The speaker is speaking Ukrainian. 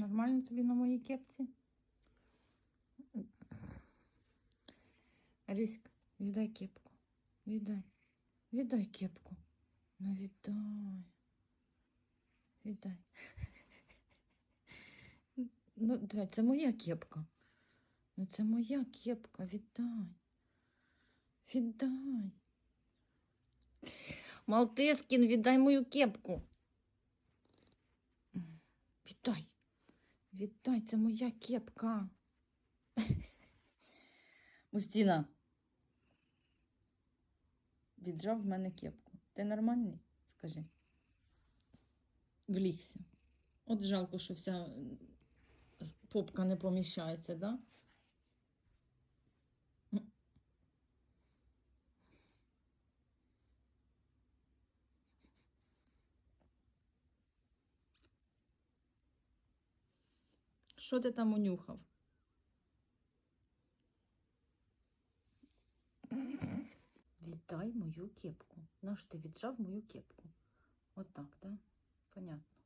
Нормально тобі на моїй кепці? Аліська, віддай кепку. Віддай. Віддай кепку. Ну віддай. Віддай. Ну, давай, це моя кепка. Ну, це моя кепка. Віддай. Віддай. Малтискін, віддай мою кепку. Віддай. Віддай, це моя кепка. Мустіна. Віджав в мене кепку. Ти нормальний? Скажи. Влігся. От жалко, що вся попка не поміщається, да? Що ти там унюхав? Віддай мою кепку. Наш ти віджав мою кепку. Отак, да? Понятно.